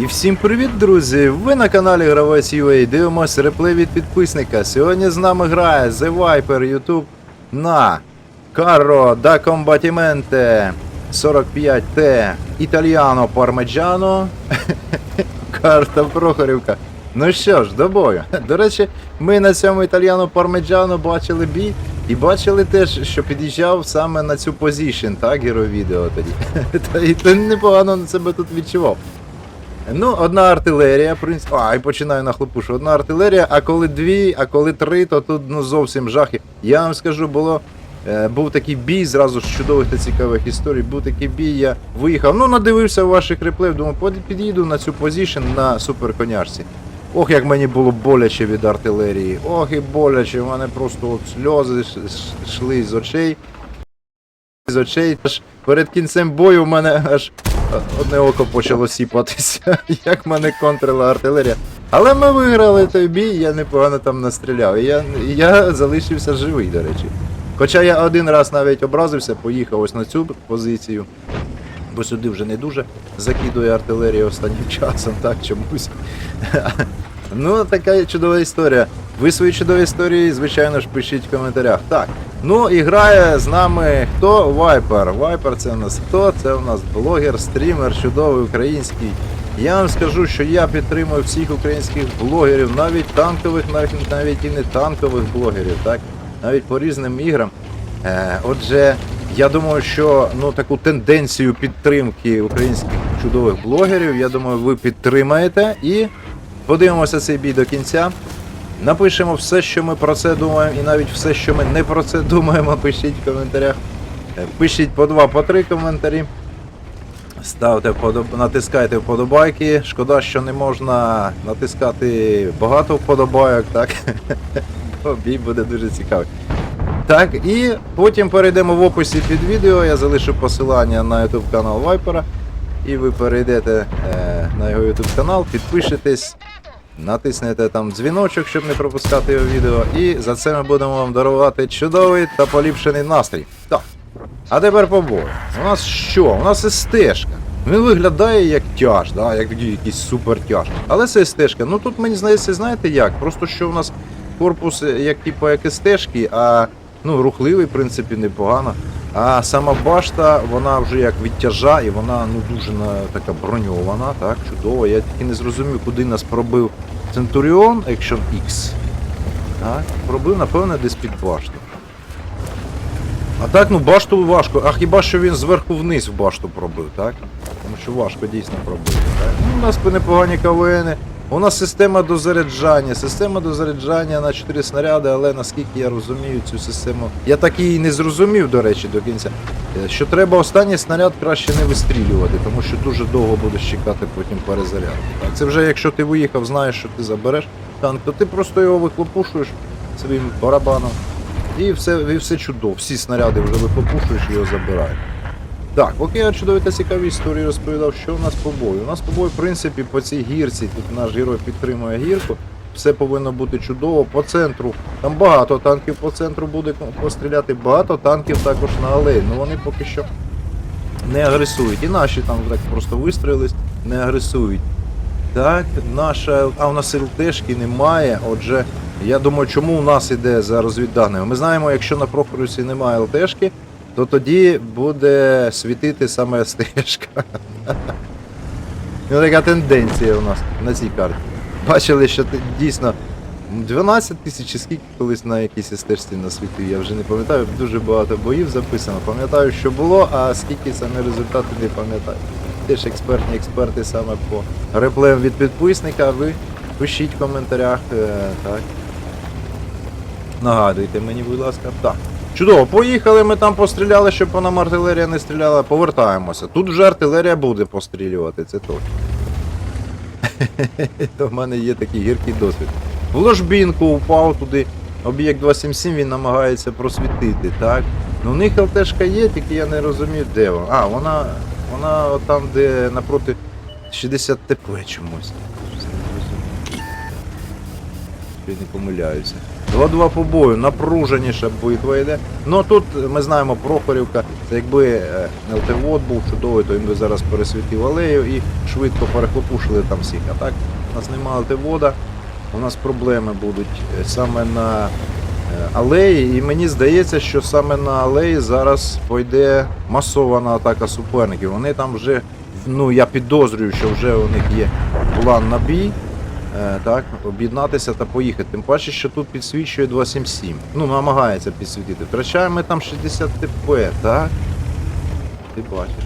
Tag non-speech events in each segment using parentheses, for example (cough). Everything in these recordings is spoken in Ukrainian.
І всім привіт, друзі! Ви на каналі Гравець UA. Дивимось реплей від підписника. Сьогодні з нами грає The Viper YouTube на Carro da Combattimento 45T Italiano Parmigiano. Карта Прохорівка. Ну що ж, до бою. До речі, ми на цьому італіано Пармеджано бачили бій і бачили теж, що під'їжджав саме на цю позішн, так, герой відео тоді. (laughs) Та і ти непогано на себе тут відчував. Ну, одна артилерія, в принципі. А, і починаю на хлопушу. Одна артилерія, а коли дві, а коли три, то тут ну зовсім жахи. Я вам скажу, було. Е, був такий бій зразу з чудових та цікавих історій. Був такий бій, я виїхав. Ну, надивився ваших реплеїв, думаю, під'їду на цю позішн на суперконячці. Ох, як мені було боляче від артилерії. Ох і боляче, у мене просто от сльози йшли з очей. З очей. Аж перед кінцем бою в мене аж одне око почало сіпатися, (laughs) як мене контрила артилерія. Але ми виграли той бій, я непогано там настріляв. Я, я залишився живий, до речі. Хоча я один раз навіть образився, поїхав ось на цю позицію, бо сюди вже не дуже закидує артилерія останнім (laughs) часом, так чомусь. (laughs) Ну, така чудова історія. Ви свої чудові історії, звичайно ж, пишіть в коментарях. Так. Ну і грає з нами хто? Вайпер. Вайпер це у нас хто? Це у нас блогер, стрімер, чудовий український. Я вам скажу, що я підтримую всіх українських блогерів, навіть танкових, навіть, навіть і не танкових блогерів, так? Навіть по різним іграм. Е, отже, я думаю, що ну таку тенденцію підтримки українських чудових блогерів, я думаю, ви підтримаєте і подивимося цей бій до кінця. Напишемо все, що ми про це думаємо, і навіть все, що ми не про це думаємо, пишіть в коментарях. Е, Пишіть по два, по три коментарі. Ставте натискайте вподобайки. Шкода, що не можна натискати багато вподобайок, так? (laughs) Бо бій буде дуже цікавий. Так, і потім перейдемо в описі під відео. Я залишу посилання на YouTube канал Вайпера. І ви перейдете е, на його YouTube канал, підпишетесь, натиснете там дзвіночок, щоб не пропускати його відео. І за це ми будемо вам дарувати чудовий та поліпшений настрій. Так. А тепер по бою. У нас що? У нас СТшка. Він виглядає як тяж, да? як якийсь супер тяж. Але це СТшка. Ну тут мені здається, знаєте як? Просто що у нас корпус е, як типу як СТшки, а ну, рухливий, в принципі, непогано. А сама башта, вона вже як відтяжа, і вона ну дуже така броньована, так, чудово. Я тільки не зрозумів, куди нас пробив Центуріон Action X. Так, пробив, напевно, десь під башту. А так, ну башту важко. А хіба що він зверху вниз в башту пробив, так? Тому що важко дійсно пробити. Так? Ну, у нас непогані КВНи. У нас система дозаряджання. Система дозаряджання на 4 снаряди, але наскільки я розумію цю систему. Я так її не зрозумів, до речі, до кінця. Е, Що треба останній снаряд краще не вистрілювати, тому що дуже довго будеш чекати потім перезарядки. Це вже якщо ти виїхав, знаєш, що ти забереш танк, то ти просто його вихлопушуєш своїм барабаном. І все, і все чудово. Всі снаряди вже вихлопушуєш і його забираєш. Так, поки я чудові та цікаві історії розповідав, що у нас по бою. У нас по бою, в принципі, по цій гірці, тут наш герой підтримує гірку. Все повинно бути чудово. По центру. Там багато танків по центру буде постріляти, багато танків також на алеї. Ну вони поки що не агресують. І наші там так просто вистрілились, не агресують. Так, наша. А у нас ЛТшки немає. Отже, я думаю, чому у нас іде за розвідданими. Ми знаємо, якщо на Прохорусі немає ЛТшки, то тоді буде світити саме СТшка. (laughs) Ну, така тенденція у нас на цій карті. Бачили, що дійсно 12 тисяч чи скільки колись на якійсь стежці насвітив, я вже не пам'ятаю, дуже багато боїв записано. Пам'ятаю, що було, а скільки саме результати не пам'ятаю. Теж експертні експерти саме по реплеям від підписника. Ви пишіть в коментарях. е, так. Нагадуйте мені, будь ласка. Так. Чудово, поїхали, ми там постріляли, щоб по нам артилерія не стріляла. Повертаємося. Тут вже артилерія буде пострілювати, це точно. (laughs) То в мене є такий гіркий досвід. В ложбінку упав туди. Об'єкт 277 він намагається просвітити, так? Ну в них ЛТшка є, тільки я не розумію, де вона. А, вона. Вона там, де напроти 60 ТП чомусь. Я не помиляюся. 2-2 по бою, напруженіша битва йде. Ну тут ми знаємо Прохорівка, це якби е, ЛТВОД був чудовий, то він би зараз пересвітив алею і швидко перехлопушили там всіх. А так, у нас немає ЛТВОда, у нас проблеми будуть е, саме на е, алеї, і мені здається, що саме на алеї зараз пойде масована атака суперників. Вони там вже, ну я підозрюю, що вже у них є план на бій. Е, так, об'єднатися та поїхати. Тим паче, що тут підсвічує 277. Ну, намагається підсвітити. Втрачаємо ми там 60 ТП, так? Ти бачиш.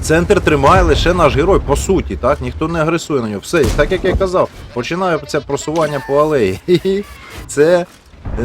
Центр тримає лише наш герой, по суті, так? Ніхто не агресує на нього. Все, так як я казав, починаю це просування по алеї. (laughs) Це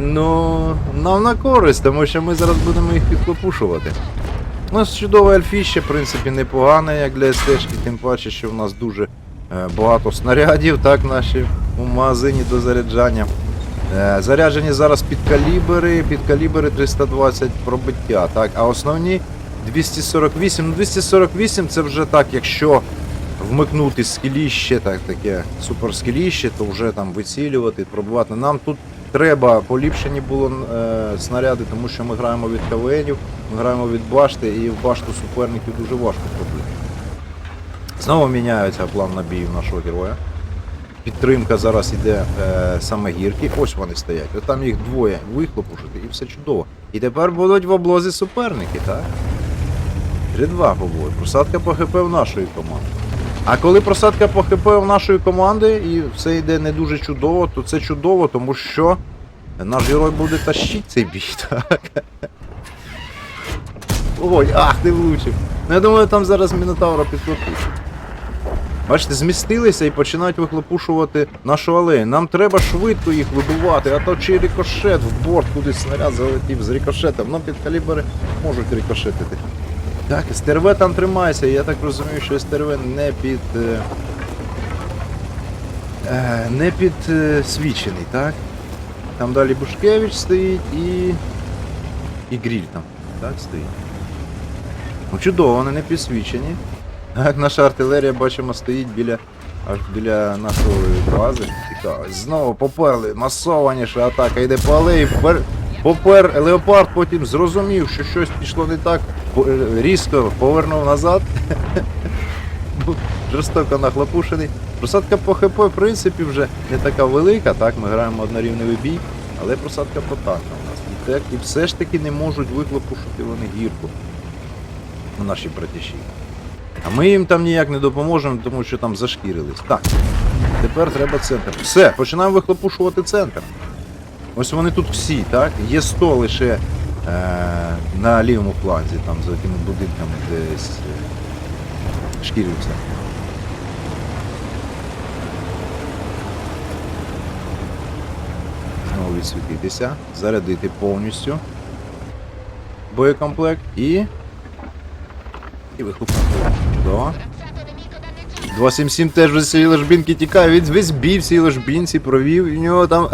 ну, нам на користь, тому що ми зараз будемо їх підклопушувати. У нас чудове альфіще, в принципі, непогане, як для стежки, тим паче, що в нас дуже багато снарядів, так, наші у магазині до заряджання. Е, Заряджені зараз під калібри, під калібри 320 пробиття, так, а основні 248. Ну, 248 це вже так, якщо вмикнути скіліще, так, таке суперскіліще, то вже там вицілювати, пробувати. Нам тут треба поліпшені було е, снаряди, тому що ми граємо від КВНів, ми граємо від башти, і в башту суперників дуже важко пробити. Знову міняється план набію нашого героя. Підтримка зараз іде е, саме гірки. Ось вони стоять. От там їх двоє вихлопушити і все чудово. І тепер будуть в облозі суперники, так? 3-2 побудуть. Просадка по ХП в нашої команди. А коли просадка по ХП в нашої команди і все йде не дуже чудово, то це чудово, тому що наш герой буде тащити цей бій, (laughs) так? Ой, ах, не влучив. Ну я думаю, там зараз Мінотавра підхлопушить. Бачите, змістилися і починають вихлопушувати нашу алею. Нам треба швидко їх вибивати, а то чи рикошет в борт кудись снаряд залетів з рикошетом. Ну під калібри можуть рикошетити. Так, СТРВ там тримається, я так розумію, що СТРВ не під. Е, е, не під е, так? Там далі Бушкевич стоїть і. І Гріль там, так, стоїть. Ну чудово, вони не підсвічені. (laughs) Так, наша артилерія, бачимо, стоїть біля аж біля нашої бази. Цікаво. Знову поперли, масованіша атака йде по алеї, пер... попер леопард потім зрозумів, що щось пішло не так, різко повернув назад. (laughs) Жорстоко нахлопушений. Просадка по ХП, в принципі, вже не така велика, так, ми граємо однорівневий бій, але просадка по танкам у нас. І, так, і все ж таки не можуть вихлопушити вони гірку на наші братіші. А ми їм там ніяк не допоможемо, тому що там зашкірились. Так, тепер треба центр. Все, починаємо вихлопушувати центр. Ось вони тут всі, так? Є 100 лише е, на лівому фланзі, там за тими будинками десь е, шкірюються. Знову відсвітитися, зарядити повністю боєкомплект і. І вихлопнути. Чудово. 277 теж з цієї ложбінки тікає, він весь бій в цій ложбінці провів, і в нього там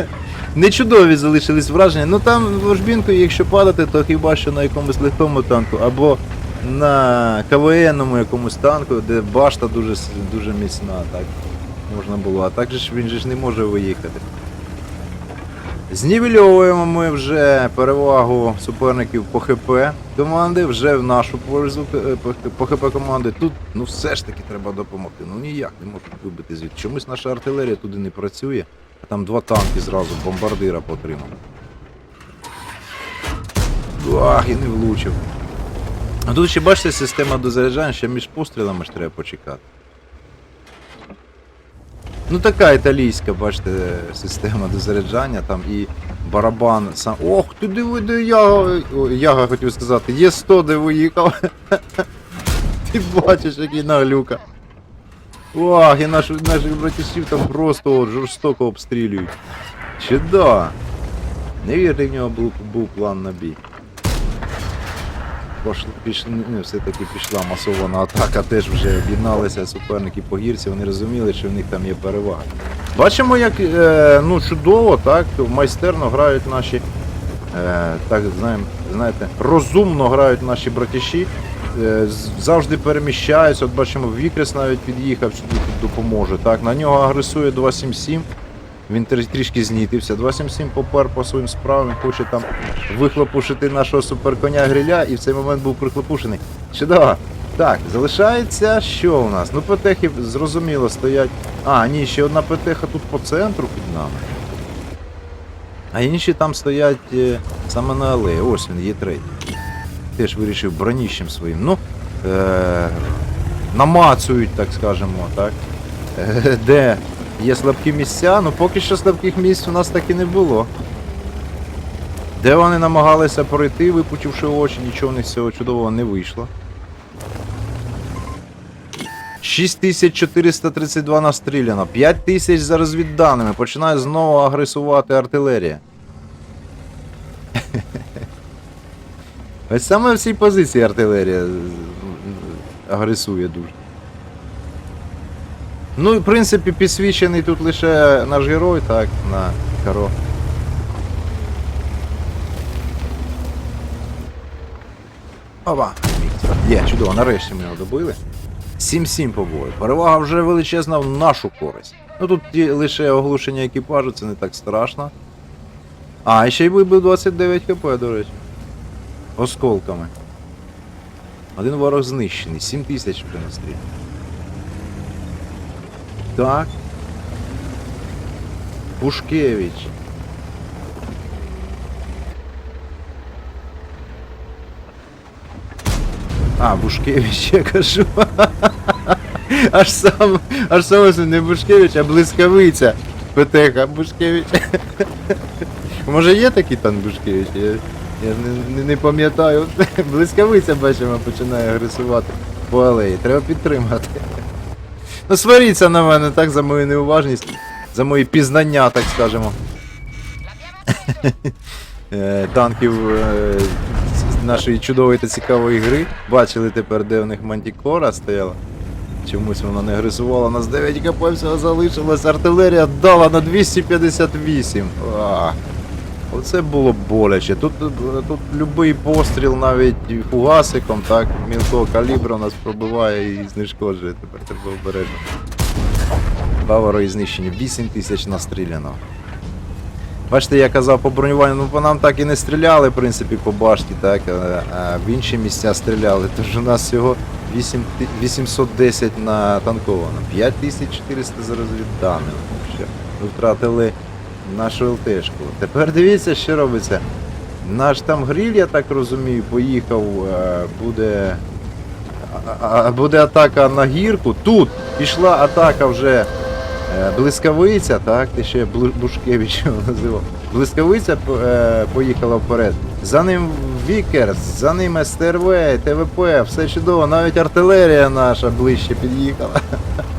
(laughs) не чудові залишились враження. Ну там в ложбінку, якщо падати, то хіба що на якомусь легкому танку, або на КВНному якомусь танку, де башта дуже, дуже міцна, так можна було. А так же ж він же ж не може виїхати. Знівельовуємо ми вже перевагу суперників по ХП команди, вже в нашу пользу е, по- ХП команди. Тут ну все ж таки треба допомогти. Ну ніяк не можуть вибити звідти. Чомусь наша артилерія туди не працює, а там два танки зразу, бомбардира потримали. Ах, і не влучив. А тут ще бачите, система дозаряджання, ще між пострілами ж треба почекати. Ну така італійська, бачите, система дозаряджання там і барабан сам. Ох, ти диви, де яга. Яга хотів сказати, є 100, де виїхав. (laughs) Ти бачиш, який наглюка. Ох, і наш, наших братішів там просто от, жорстоко обстрілюють. Чудо. Невірний в нього був, був план на бій. Пош, піш, ну, все-таки пішла масована атака, теж вже об'єдналися суперники по гірці, вони розуміли, що в них там є перевага. Бачимо, як е, ну, чудово, так, майстерно грають наші, е, так знаємо, знаєте, розумно грають наші братіші, е, завжди переміщаються. От бачимо, Вікрес навіть під'їхав сюди допоможе. Так, на нього агресує 277. Він трішки знітився. 277 попер по своїм справам, хоче там вихлопушити нашого суперконя гриля, і в цей момент був прихлопушений. Чудово. Так, залишається що у нас? Ну, петехи зрозуміло стоять. А, ні, ще одна петеха тут по центру під нами. А інші там стоять е, саме на алеї. Ось він, є третій. Теж вирішив броніщем своїм. Ну, е- намацують, так скажемо, так. Е, де є слабкі місця, ну поки що слабких місць у нас так і не було. Де вони намагалися пройти, випучивши очі, нічого в них з цього чудового не вийшло. 6432 настріляно, 5000 за розвідданими. Починає знову агресувати артилерія. Ось саме в цій позиції артилерія з- з- агресує дуже. Ну, і, в принципі, підсвічений тут лише наш герой, так, на каро. Опа! Є, чудово, нарешті ми його добили. 7-7 по бою. Перевага вже величезна в нашу користь. Ну тут лише оглушення екіпажу, це не так страшно. А, ще й вибив 29 хп, до речі. Осколками. Один ворог знищений, 7 тисяч вже на стрілі. Так. Пушкевич. А, Бушкевич, я кажу. (laughs) Аж сам, аж сам не Бушкевич, а блискавиця. Петеха, Бушкевич. (laughs) Може є такий там Бушкевич? Я, я не, не, пам'ятаю. (laughs) Блискавиця, бачимо, починає агресувати по алеї. Треба підтримати. Ну сваріться на мене, так, за мою неуважність, за мої пізнання, так скажемо. (laughs) Е, Танків е, нашої чудової та цікавої гри. Бачили тепер, де в них мантікора стояла. Чомусь вона не агресувала, нас 9 кп всього залишилось, артилерія дала на 258. А, оце було боляче. Тут, тут будь-який постріл навіть фугасиком, так, мілкого калібру нас пробиває і знешкоджує. Тепер треба обережно. Баваро і знищені. 8 тисяч настріляно. Бачите, я казав по бронюванню, ну по нам так і не стріляли, в принципі, по башті, так, а, в інші місця стріляли. Тож у нас всього 8, ти- 810 натанковано. 5400 за розвідданими. Ми втратили нашу ЛТшку. Тепер дивіться, що робиться. Наш там гриль, я так розумію, поїхав, е, буде. Буде атака на гірку. Тут пішла атака вже Е, Блискавиця, так, ти ще Бушкевич (laughs) називав. Блискавиця е, поїхала вперед. За ним Вікерс, за ним СТРВ, ТВП, все чудово, навіть артилерія наша ближче під'їхала. (laughs)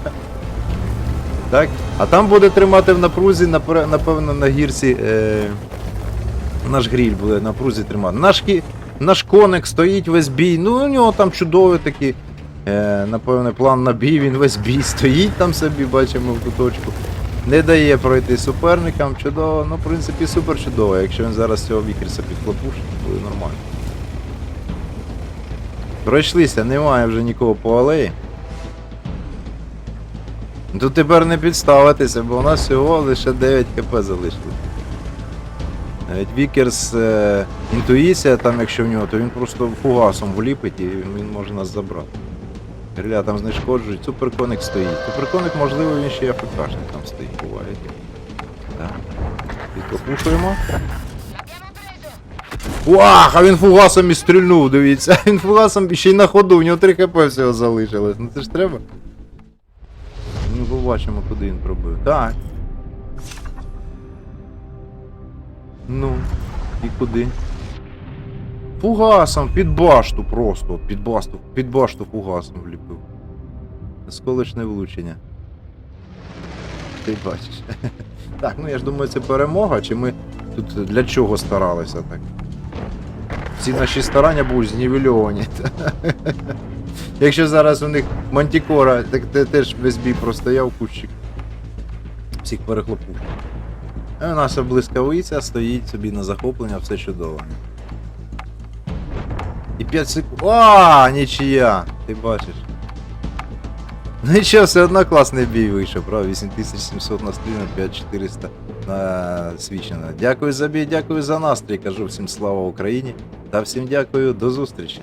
Так? А там буде тримати в напрузі, напевно, на гірці. Е, наш гріль буде в напрузі тримати. Наш, наш коник стоїть весь бій. Ну, у нього там чудовий такий. Е, напевне, план на бій, він весь бій стоїть там собі, бачимо в куточку. Не дає пройти суперникам, чудово, ну, в принципі, супер чудово. Якщо він зараз цього вікерса підхлопушить, то буде нормально. Пройшлися, немає вже нікого по алеї. Тут тепер не підставитися, бо у нас всього лише 9 хп залишилось. Навіть Вікерс е, інтуїція, там якщо в нього, то він просто фугасом вліпить і він може нас забрати. Гриля там знешкоджують, суперконик стоїть. Суперконик, можливо, він ще АФКшник там стоїть, буває. Так. Підкопушуємо. Уах, а він фугасом і стрільнув, дивіться. (laughs) Він фугасом ще й на ходу, у нього 3 хп всього залишилось. Ну це ж треба. Побачимо, куди він пробив. Так. Ну, і куди? Фугасом, під башту просто, під башту, під башту фугасом вліпив. Осколочне влучення. Ти бачиш. (laughs) Так, ну я ж думаю, це перемога, чи ми тут для чого старалися так? Всі наші старання будуть знівельовані. (laughs) Якщо зараз у них мантікора, так те- теж весь бій простояв кущик. Всіх перехлопув. А у нас блискавиця стоїть собі на захоплення, все чудово. І 5 секунд. А, нічия! Ти бачиш. Ну і що, все одно класний бій вийшов, правда? 8700 на стрімі, 5400 на свічено. Дякую за бій, дякую за настрій. Кажу всім слава Україні та всім дякую, до зустрічі.